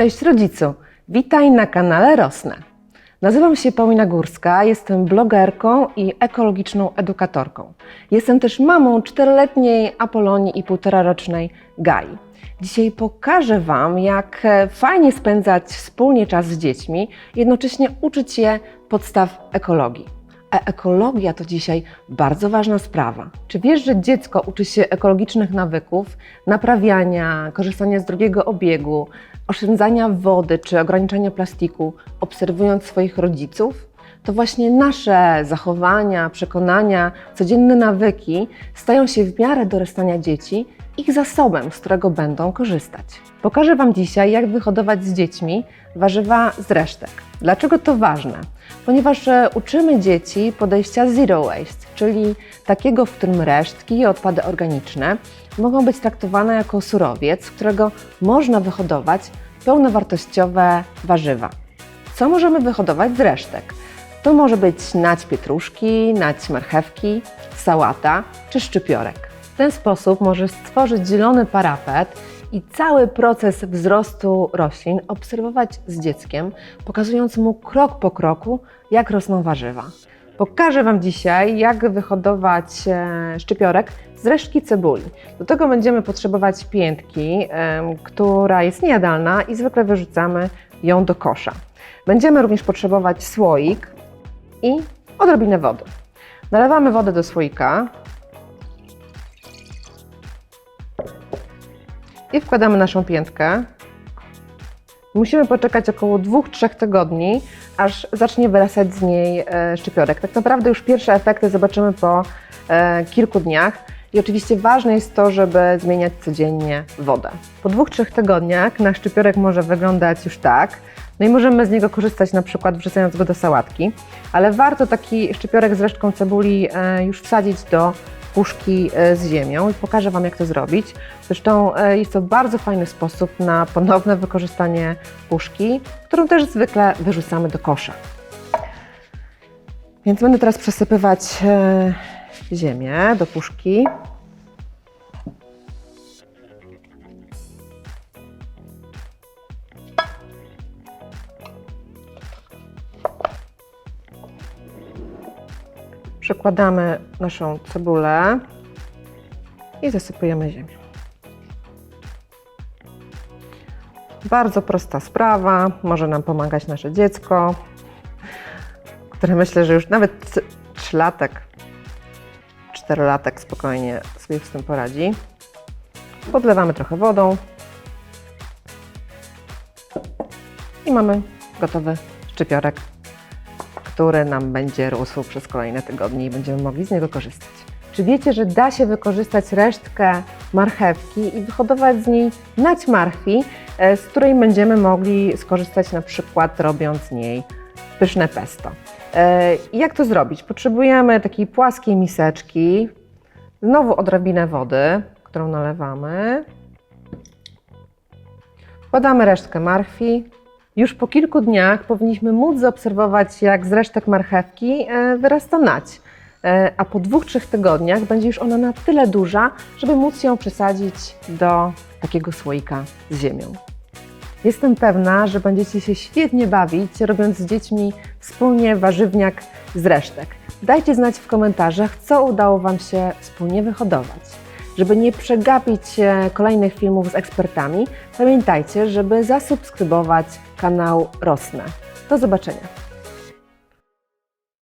Cześć rodzicu, witaj na kanale Rosnę. Nazywam się Paulina Górska, jestem blogerką i ekologiczną edukatorką. Jestem też mamą czteroletniej Apolonii i półtorarocznej Gai. Dzisiaj pokażę Wam, jak e, fajnie spędzać wspólnie czas z dziećmi, jednocześnie uczyć je podstaw ekologii. A ekologia to dzisiaj bardzo ważna sprawa. Czy wiesz, że dziecko uczy się ekologicznych nawyków, naprawiania, korzystania z drugiego obiegu, oszczędzania wody czy ograniczania plastiku, obserwując swoich rodziców? To właśnie nasze zachowania, przekonania, codzienne nawyki stają się w miarę dorastania dzieci ich zasobem, z którego będą korzystać. Pokażę Wam dzisiaj, jak wyhodować z dziećmi warzywa z resztek. Dlaczego to ważne? Ponieważ e, uczymy dzieci podejścia zero waste, czyli takiego, w którym resztki i odpady organiczne mogą być traktowane jako surowiec, z którego można wyhodować pełnowartościowe warzywa. Co możemy wyhodować z resztek? To może być nać pietruszki, nać marchewki, sałata czy szczypiorek. W ten sposób możesz stworzyć zielony parapet i cały proces wzrostu roślin obserwować z dzieckiem, pokazując mu krok po kroku, jak rosną warzywa. Pokażę Wam dzisiaj, jak wyhodować e, szczypiorek z resztki cebuli. Do tego będziemy potrzebować piętki, która jest niejadalna i zwykle wyrzucamy ją do kosza. Będziemy również potrzebować słoik i odrobinę wody. Nalewamy wodę do słoika i wkładamy naszą piętkę. Musimy poczekać około 2-3 tygodni, aż zacznie wyrastać z niej e, szczypiorek. Tak naprawdę już pierwsze efekty zobaczymy po e, kilku dniach. I oczywiście ważne jest to, żeby zmieniać codziennie wodę. Po dwóch, trzech tygodniach nasz szczypiorek może wyglądać już tak. No i możemy z niego korzystać na przykład wrzucając go do sałatki, ale warto taki szczypiorek z resztką cebuli e, już wsadzić do puszki e, z ziemią i pokażę Wam, jak to zrobić. Zresztą e, jest to bardzo fajny sposób na ponowne wykorzystanie puszki, którą też zwykle wyrzucamy do kosza. Więc będę teraz przesypywać e, ziemię do puszki. Przekładamy naszą cebulę i zasypujemy ziemią. Bardzo prosta sprawa, może nam pomagać nasze dziecko, które myślę, że już nawet trzylatek, czterolatek spokojnie sobie z tym poradzi. Podlewamy trochę wodą i mamy gotowy szczypiorek który nam będzie rósł przez kolejne tygodnie i będziemy mogli z niego korzystać. Czy wiecie, że da się wykorzystać resztkę marchewki i wyhodować z niej nać marchwi, e, z której będziemy mogli skorzystać na przykład robiąc z niej pyszne pesto. E, jak to zrobić? Potrzebujemy takiej płaskiej miseczki, znowu odrobinę wody, którą nalewamy. Wkładamy resztkę marchwi, już po kilku dniach powinniśmy móc zaobserwować, jak z resztek marchewki e, wyrasta nać. E, A po dwóch, trzech tygodniach będzie już ona na tyle duża, żeby móc ją przesadzić do takiego słoika z ziemią. Jestem pewna, że będziecie się świetnie bawić, robiąc z dziećmi wspólnie warzywniak z resztek. Dajcie znać w komentarzach, co udało Wam się wspólnie wyhodować. Żeby nie przegapić kolejnych filmów z ekspertami, pamiętajcie, żeby zasubskrybować kanał Rosnę. Do zobaczenia.